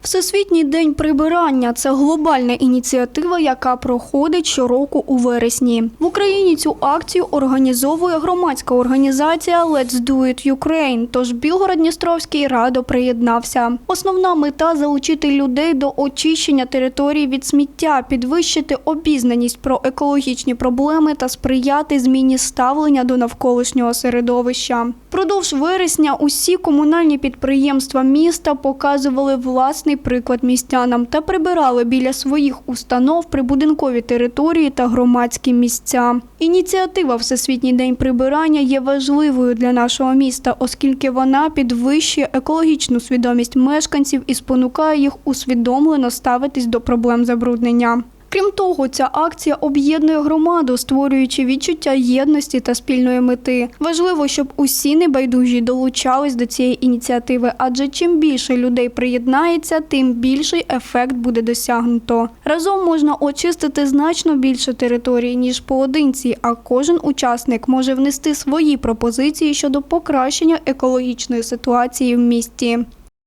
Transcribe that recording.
Всесвітній день прибирання це глобальна ініціатива, яка проходить щороку у вересні. В Україні цю акцію організовує громадська організація Let's Do It Ukraine, Тож Білгород-Дністровський радо приєднався. Основна мета залучити людей до очищення території від сміття, підвищити обізнаність про екологічні проблеми та сприяти зміні ставлення до навколишнього середовища. Продовж вересня усі комунальні підприємства міста показували власний приклад містянам та прибирали біля своїх установ прибудинкові території та громадські місця. Ініціатива Всесвітній день прибирання є важливою для нашого міста, оскільки вона підвищує екологічну свідомість мешканців і спонукає їх усвідомлено ставитись до проблем забруднення. Крім того, ця акція об'єднує громаду, створюючи відчуття єдності та спільної мети. Важливо, щоб усі небайдужі долучались до цієї ініціативи, адже чим більше людей приєднається, тим більший ефект буде досягнуто. Разом можна очистити значно більше території ніж поодинці, а кожен учасник може внести свої пропозиції щодо покращення екологічної ситуації в місті.